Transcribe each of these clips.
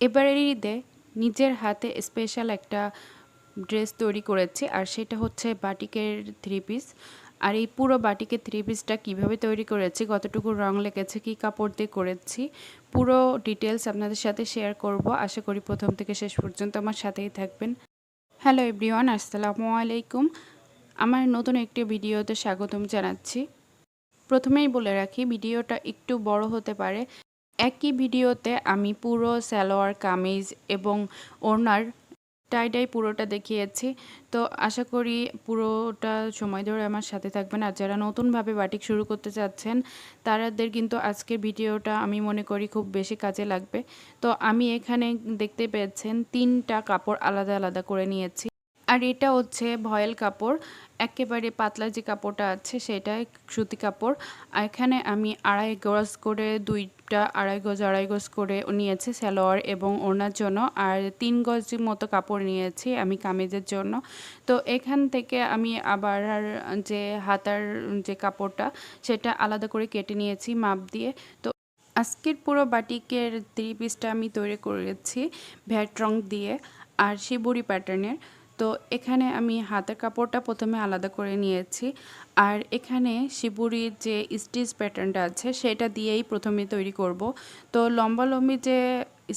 এবারের ঈদে নিজের হাতে স্পেশাল একটা ড্রেস তৈরি করেছি, আর সেটা হচ্ছে বাটিকের থ্রি পিস আর এই পুরো বাটিকের থ্রি পিসটা কীভাবে তৈরি করেছি, কতটুকু রং লেগেছে, কী কাপড় দিয়ে করেছি, পুরো ডিটেলস আপনাদের সাথে শেয়ার করব। আশা করি প্রথম থেকে শেষ পর্যন্ত আমার সাথেই থাকবেন। হ্যালো এভরিওয়ান আসসালামু আলাইকুম। আমার নতুন একটি ভিডিওতে স্বাগতম জানাচ্ছি। প্রথমেই বলে রাখি, ভিডিওটা একটু বড় হতে পারে একই ভিডিওতে আমি পুরো সালোয়ার, কামিজ এবং ওনার টাইডাই পুরোটা দেখিয়েছি। তো আশা করি পুরোটা সময় ধরে আমার সাথে থাকবেন। আর যারা নতুনভাবে বাটিক শুরু করতে চাচ্ছেন, তারাদের কিন্তু আজকের ভিডিওটা আমি মনে করি খুব বেশি কাজে লাগবে। তো আমি এখানে দেখতে পেয়েছেন তিনটা কাপড় আলাদা আলাদা করে নিয়েছি। আর এটা হচ্ছে ভয়েল কাপড়, একেবারে পাতলা যে কাপড়টা আছে সেটাই সুতি কাপড়। আর এখানে আমি আড়াই গজ করে, দুইটা আড়াই গজ আড়াই গজ করে নিয়েছি সালোয়ার এবং ওড়নার জন্য। আর তিন গজ মতো কাপড় নিয়েছি আমি কামিজের জন্য। তো এখান থেকে আমি আবার যে হাতার যে কাপড়টা সেটা আলাদা করে কেটে নিয়েছি মাপ দিয়ে। তো আজকের পুরো বাটিকের থ্রি পিসটা আমি তৈরি করেছি ভ্যাট রং দিয়ে আর শিবুরি প্যাটার্নের তো এখানে আমি হাতের কাপড়টা প্রথমে আলাদা করে নিয়েছি। আর এখানে শিবুরির যে স্টিচ প্যাটার্নটা আছে, সেটা দিয়েই প্রথমে তৈরি করব। তো লম্বা লম্বি যে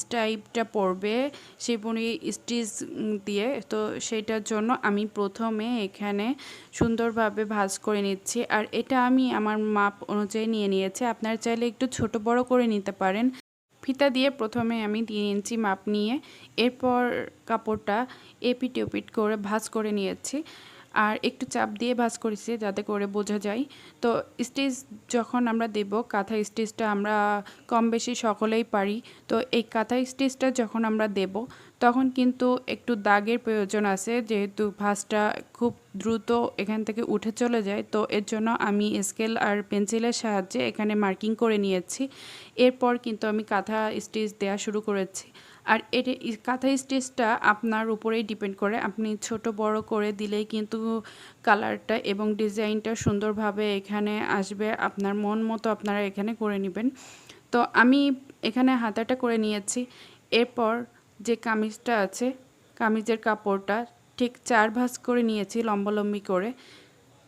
স্টাইপটা পড়বে শিবুরি স্টিচ দিয়ে, তো সেটার জন্য আমি প্রথমে এখানে সুন্দরভাবে ভাজ করে নিচ্ছি। আর এটা আমি আমার মাপ অনুযায়ী নিয়ে নিয়েছি। আপনার চাইলে একটু ছোট বড় করে নিতে পারেন। ফিতা দিয়ে প্রথমে আমি তিন ইঞ্চি মাপ নিয়ে এরপর কাপড়টা এপিট ওপিট করে ভাজ করে নিয়েছি। আর একটু চাপ দিয়ে ভাঁজ করেছি যাতে করে বোঝা যায়। তো স্টিচ যখন আমরা দেব, কাঁথা স্টিচটা আমরা কম বেশি সকলেই পারি। তো এই কাঁথা স্টিচটা যখন আমরা দেব, তখন কিন্তু একটু দাগের প্রয়োজন আছে, যেহেতু ভাঁজটা খুব দ্রুত এখান থেকে উঠে চলে যায়। তো এর জন্য আমি স্কেল আর পেন্সিলের সাহায্যে এখানে মার্কিং করে নিয়েছি। এরপর কিন্তু আমি কাঁথা স্টিচ দেওয়া শুরু করেছি। আর এর কাঁথা স্টিচটা আপনার উপরেই ডিপেন্ড করে। আপনি ছোট, বড় করে দিলেই কিন্তু কালারটা এবং ডিজাইনটা সুন্দরভাবে এখানে আসবে। আপনার মন মতো আপনারা এখানে করে নেবেন। তো আমি এখানে হাতাটা করে নিয়েছি। এরপর যে কামিজটা আছে, কামিজের কাপড়টা ঠিক চার ভাঁজ করে নিয়েছি লম্বালম্বি করে।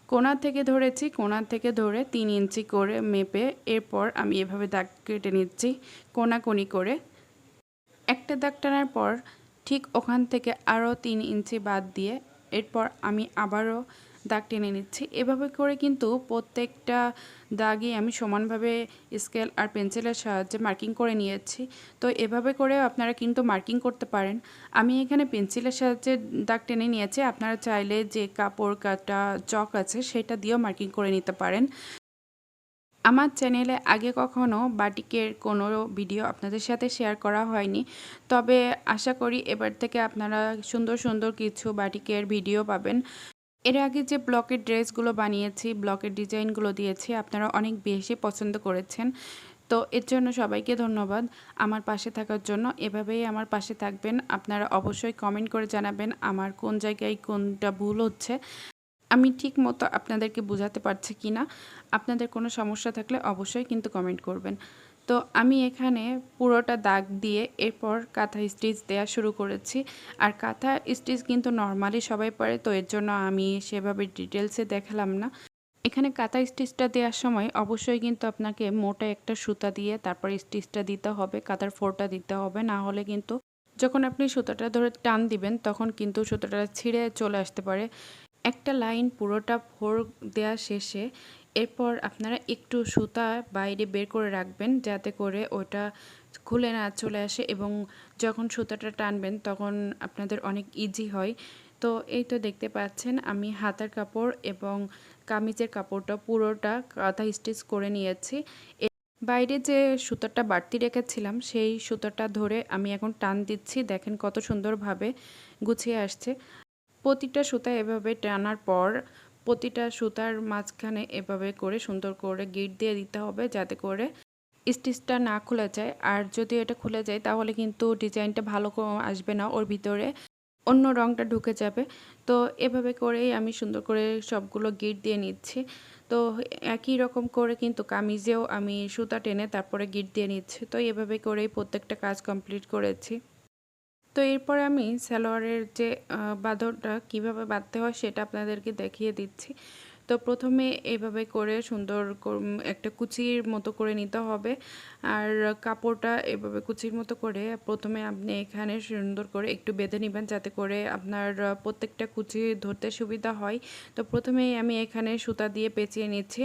কোনা থেকে ধরেছি কোনা থেকে ধরে তিন ইঞ্চি করে মেপে এরপর আমি এভাবে দাগ কেটে নিচ্ছি কোনাকুনি করে। একটা দাগ টানার পর ঠিক ওখান থেকে আরও তিন ইঞ্চি বাদ দিয়ে এরপর আমি আবারও দাগ টেনে নিচ্ছি। এভাবে করে কিন্তু প্রত্যেকটা দাগই আমি সমানভাবে স্কেল আর পেন্সিলের সাহায্যে মার্কিং করে নিয়েছি। তো এভাবে করেও আপনারা কিন্তু মার্কিং করতে পারেন। আমি এখানে পেন্সিলের সাহায্যে দাগ টেনে নিয়েছি। আপনারা চাইলে যে কাপড় কাটা চক আছে সেটা দিয়েও মার্কিং করে নিতে পারেন। আমার চ্যানেলে আগে কখনো বাটিকের কোনো ভিডিও আপনাদের সাথে শেয়ার করা হয়নি। তবে আশা করি এবার থেকে আপনারা সুন্দর সুন্দর কিছু বাটিকের ভিডিও পাবেন। এর আগে যে ব্লকের ড্রেসগুলো বানিয়েছি, ব্লকের ডিজাইনগুলো দিয়েছি, আপনারা অনেক বেশি পছন্দ করেছেন। তো এর জন্য সবাইকে ধন্যবাদ। আমার পাশে থাকার জন্য এভাবেই আমার পাশে থাকবেন। আপনারা অবশ্যই কমেন্ট করে জানাবেন আমার কোন জায়গায় কোনটা ভুল হচ্ছে। আমি ঠিক মতো আপনাদেরকে বোঝাতে পারছি কি না আপনাদের কোনো সমস্যা থাকলে অবশ্যই কিন্তু কমেন্ট করবেন। তো আমি এখানে পুরোটা দাগ দিয়ে এরপর কাঁথা স্টিচ দেওয়া শুরু করেছি। আর কাঁথা স্টিচ কিন্তু নর্মালি সবাই পারে, তো এর জন্য আমি সেভাবে ডিটেলসে দেখালাম না। এখানে কাঁথা স্টিচটা দেওয়ার সময় অবশ্যই কিন্তু আপনাকে মোটা একটা সুতা দিয়ে তারপর স্টিচটা দিতে হবে, কাঁথার ফোরটা দিতে হবে। না হলে কিন্তু যখন আপনি সুতাটা ধরে টান দিবেন, তখন কিন্তু সুতাটা ছিঁড়ে চলে আসতে পারে। একটা লাইন পুরোটা ফোর দেওয়া শেষে এরপর আপনারা একটু সুতা বাইরে বের করে রাখবেন যাতে করে ওটা খুলে না চলে আসে এবং যখন সুতাটা টানবেন তখন আপনাদের অনেক ইজি হয়। তো এই তো দেখতে পাচ্ছেন আমি হাতার কাপড় এবং কামিজের কাপড়টা পুরোটা কাঁথা স্টিচ করে নিয়েছি। বাইরে যে সুতোটা বাড়তি রেখেছিলাম সেই সুতোটা ধরে আমি এখন টান দিচ্ছি। দেখেন কত সুন্দরভাবে গুছিয়ে আসছে। প্রতিটা সুতা এভাবে টানার পর প্রতিটা সুতার মাঝখানে এভাবে করে সুন্দর করে গিট দিয়ে দিতে হবে যাতে করে স্টিচটা না খুলে যায়। আর যদি এটা খুলে যায়, তাহলে কিন্তু ডিজাইনটা ভালো আসবে না, ওর ভিতরে অন্য রঙটা ঢুকে যাবে। তো এভাবে করেই আমি সুন্দর করে সবগুলো গিট দিয়ে নিচ্ছি। তো একই রকম করে কিন্তু কামিজেও আমি সুতা টেনে তারপরে গিট দিয়ে নিচ্ছি। তো এভাবে করেই প্রত্যেকটা কাজ কমপ্লিট করেছি। তো এরপর আমি সালোয়ারের যে বাঁধনটা কীভাবে বাঁধতে হয় সেটা আপনাদেরকে দেখিয়ে দিচ্ছি। তো প্রথমে এভাবে করে সুন্দর একটা কুচির মতো করে নিতে হবে। আর কাপড়টা এভাবে কুচির মতো করে প্রথমে আপনি এখানে সুন্দর করে একটু বেঁধে নেবেন যাতে করে আপনার প্রত্যেকটা কুচি ধরতে সুবিধা হয়। তো প্রথমেই আমি এখানে সুতা দিয়ে পেঁচিয়ে নিচ্ছি।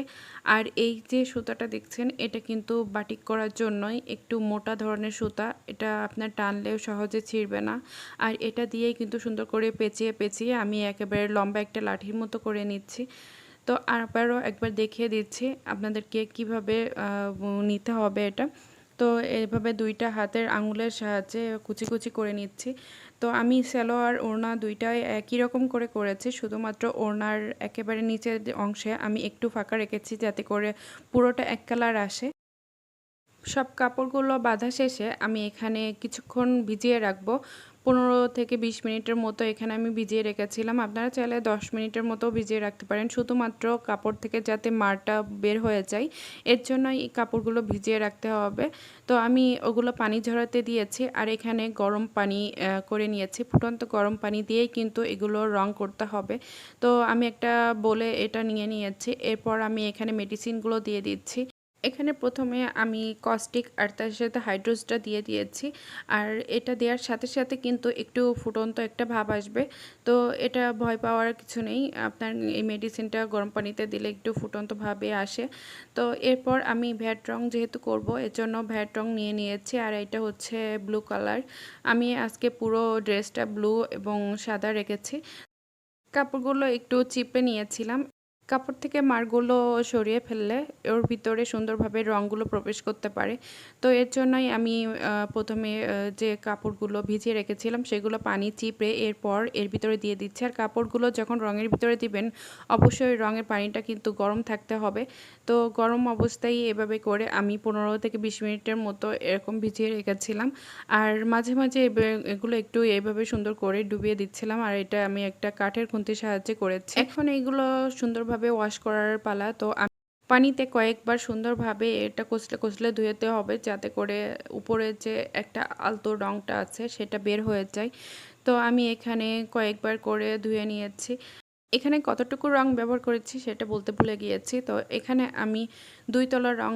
আর এই যে সুতাটা দেখছেন, এটা কিন্তু বাটিক করার জন্যই একটু মোটা ধরনের সুতা। এটা আপনার টানলেও সহজে ছিঁড়বে না। আর এটা দিয়েই কিন্তু সুন্দর করে পেঁচিয়ে পেঁচিয়ে আমি একেবারে লম্বা একটা লাঠির মতো করে নিচ্ছি। তো আবারও একবার দেখিয়ে দিচ্ছি আপনাদেরকে কীভাবে নিতে হবে এটা। তো এভাবে দুইটা হাতের আঙুলের সাহায্যে কুচি কুচি করে নিচ্ছি। তো আমি আর ওড়না দুইটাই একই রকম করে করেছি, শুধুমাত্র ওড়নার একেবারে নিচের অংশে আমি একটু ফাঁকা রেখেছি যাতে করে পুরোটা এক কালার আসে। সব কাপড়গুলো বাঁধা শেষে আমি এখানে কিছুক্ষণ ভিজিয়ে রাখব। পনেরো থেকে বিশ মিনিটের মতো এখানে আমি ভিজিয়ে রেখেছিলাম। আপনারা চাইলে দশ মিনিটের মতো ভিজিয়ে রাখতে পারেন। শুধুমাত্র কাপড় থেকে যাতে মারটা বের হয়ে যায়, এর জন্য এই কাপড়গুলো ভিজিয়ে রাখতে হবে। তো আমি ওগুলো পানি ঝরাতে দিয়েছি আর এখানে গরম পানি করে নিয়েছি। ফুটন্ত গরম পানি দিয়েই কিন্তু এগুলো রং করতে হবে। তো আমি একটা বলে এটা নিয়ে নিয়েছি। এরপর আমি এখানে মেডিসিনগুলো দিয়ে দিচ্ছি। এখানে প্রথমে আমি কস্টিক আর তার সাথে হাইড্রোসটা দিয়ে দিয়েছি। আর এটা দেওয়ার সাথে সাথে কিন্তু একটু ফুটন্ত একটা ভাব আসবে। তো এটা ভয় পাওয়ার কিছু নেই। আপনার এই মেডিসিনটা গরম পানিতে দিলে একটু ফুটন্ত ভাবে আসে। তো এরপর আমি ভ্যাট রং যেহেতু করব এর জন্য ভ্যাট রং নিয়ে নিয়েছি। আর এটা হচ্ছে ব্লু কালার আমি আজকে পুরো ড্রেসটা ব্লু এবং সাদা রেখেছি। কাপড়গুলো একটু চিপে নিয়েছিলাম। কাপড় থেকে মারগুলো সরিয়ে ফেললে ওর ভিতরে সুন্দরভাবে রঙগুলো প্রবেশ করতে পারে। তো এর জন্যই আমি প্রথমে যে কাপড়গুলো ভিজিয়ে রেখেছিলাম সেগুলো পানি চিপড়ে এরপর এর ভিতরে দিয়ে দিচ্ছি। আর কাপড়গুলো যখন রঙের ভিতরে দিবেন, অবশ্যই রঙের পানিটা কিন্তু গরম থাকতে হবে। তো গরম অবস্থায় এভাবে করে আমি পনেরো থেকে বিশ মিনিটের মতো এরকম ভিজিয়ে রেখেছিলাম। আর মাঝে মাঝে এগুলো একটু এইভাবে সুন্দর করে ডুবিয়ে দিচ্ছিলাম। আর এটা আমি একটা কাঠের খুন্তির সাহায্যে করেছি। এখন এইগুলো সুন্দরভাবে সুন্দরভাবে ওয়াশ করার পালা। তো পানিতে কয়েকবার সুন্দরভাবে এটা কষলে কষলে ধুয়েতে হবে যাতে করে উপরে যে একটা আলতো রঙটা আছে সেটা বের হয়ে যায়। তো আমি এখানে কয়েকবার করে ধুয়ে নিয়েছি। এখানে কতটুকু রং ব্যবহার করেছি সেটা বলতে ভুলে গিয়েছি। তো এখানে আমি দুই তলা রং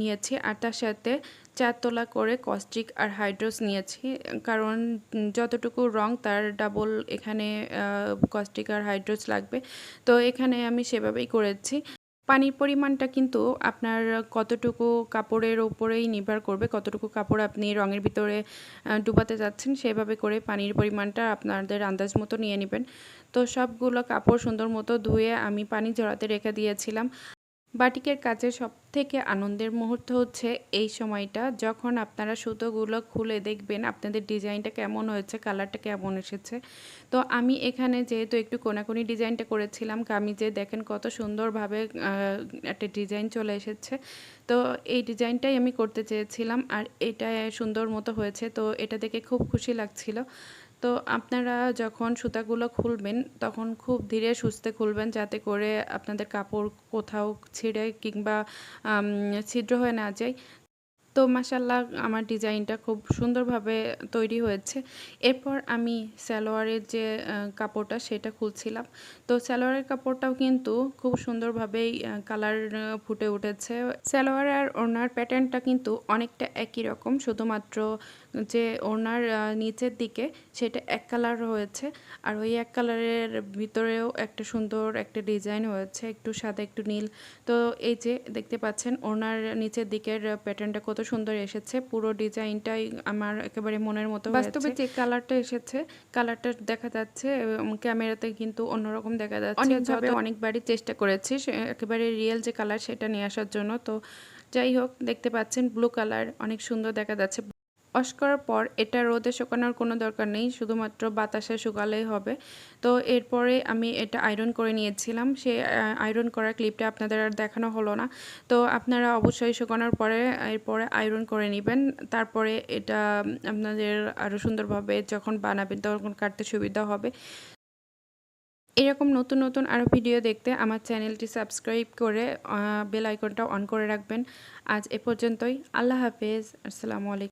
নিয়েছি আর তার সাথে চার তলা করে কস্টিক আর হাইড্রোস নিয়েছি। কারণ যতটুকু রং তার ডাবল এখানে কস্টিক আর হাইড্রোস লাগবে। তো এখানে আমি সেভাবেই করেছি। পানির পরিমাণটা কিন্তু আপনার কতটুকু কাপড়ের ওপরেই নির্ভর করবে, কতটুকু কাপড় আপনি রঙের ভিতরে ডুবাতে যাচ্ছেন, সেভাবে করে পানির পরিমাণটা আপনাদের আন্দাজ মতো নিয়ে নেবেন। তো সবগুলো কাপড় সুন্দর মতো ধুয়ে আমি পানি ঝরাতে রেখে দিয়েছিলাম। বাটিকের কাছে সব থেকে আনন্দের মুহূর্ত হচ্ছে এই সময়টা, যখন আপনারা সুতোগুলো খুলে দেখবেন আপনাদের ডিজাইনটা কেমন হয়েছে, কালারটা কেমন এসেছে। তো আমি এখানে যেহেতু একটু কোনাকুনি ডিজাইনটা করেছিলাম, কামিজে দেখেন কত সুন্দরভাবে একটা ডিজাইন চলে এসেছে। তো এই ডিজাইনটাই আমি করতে চেয়েছিলাম আর এটা সুন্দর মতো হয়েছে। তো এটা দেখে খুব খুশি লাগছিল। তো আপনারা যখন সুতাগুলো খুলবেন, তখন খুব ধীরে সুস্থে খুলবেন যাতে করে আপনাদের কাপড় কোথাও ছিঁড়ে কিংবা ছিদ্র হয়ে না যায়। তো মাসাল্লাহ আমার ডিজাইনটা খুব সুন্দরভাবে তৈরি হয়েছে। এরপর আমি সালোয়ারের যে কাপড়টা সেটা খুলছিলাম। তো সালোয়ারের কাপড়টাও কিন্তু খুব সুন্দরভাবেই কালার ফুটে উঠেছে। সালোয়ার আর ওনার প্যাটার্নটা কিন্তু অনেকটা একই রকম, শুধুমাত্র যে ওনার নিচের দিকে সেটা এক কালার হয়েছে। আর ওই এক কালারের ভিতরেও একটা সুন্দর একটা ডিজাইন হয়েছে একটু সাদা একটু নীল। তো এই যে দেখতে পাচ্ছেন ওনার নিচের দিকের প্যাটার্নটা কত সুন্দর এসেছে। পুরো ডিজাইনটাই আমার একেবারে মনের মতো বাস্তবে যে কালারটা এসেছে কালারটা দেখা যাচ্ছে ক্যামেরাতে কিন্তু অন্যরকম দেখা যাচ্ছে। অনেকভাবে অনেকবারই চেষ্টা করেছি একেবারে রিয়েল যে কালার সেটা নিয়ে আসার জন্য। তো যাই হোক দেখতে পাচ্ছেন ব্লু কালার অনেক সুন্দর দেখা যাচ্ছে। ওয়াশ করার পর এটা রোদে শুকানোর কোনো দরকার নেই, শুধুমাত্র বাতাসে শুকালেই হবে। তো এরপরে আমি এটা আয়রন করে নিয়েছিলাম। সে আয়রন করার ক্লিপটা আপনাদের আর দেখানো হলো না। তো আপনারা অবশ্যই শুকানোর পরে, এরপরে আয়রন করে নেবেন। তারপরে এটা আপনাদের আরও সুন্দরভাবে যখন বানাবেন তখন কাটতে সুবিধা হবে। এরকম নতুন নতুন আরও ভিডিও দেখতে আমার চ্যানেলটি সাবস্ক্রাইব করে বেল আইকনটা অন করে রাখবেন। আজ এ পর্যন্তই। আল্লাহ হাফেজ। আসসালামু আলাইকুম।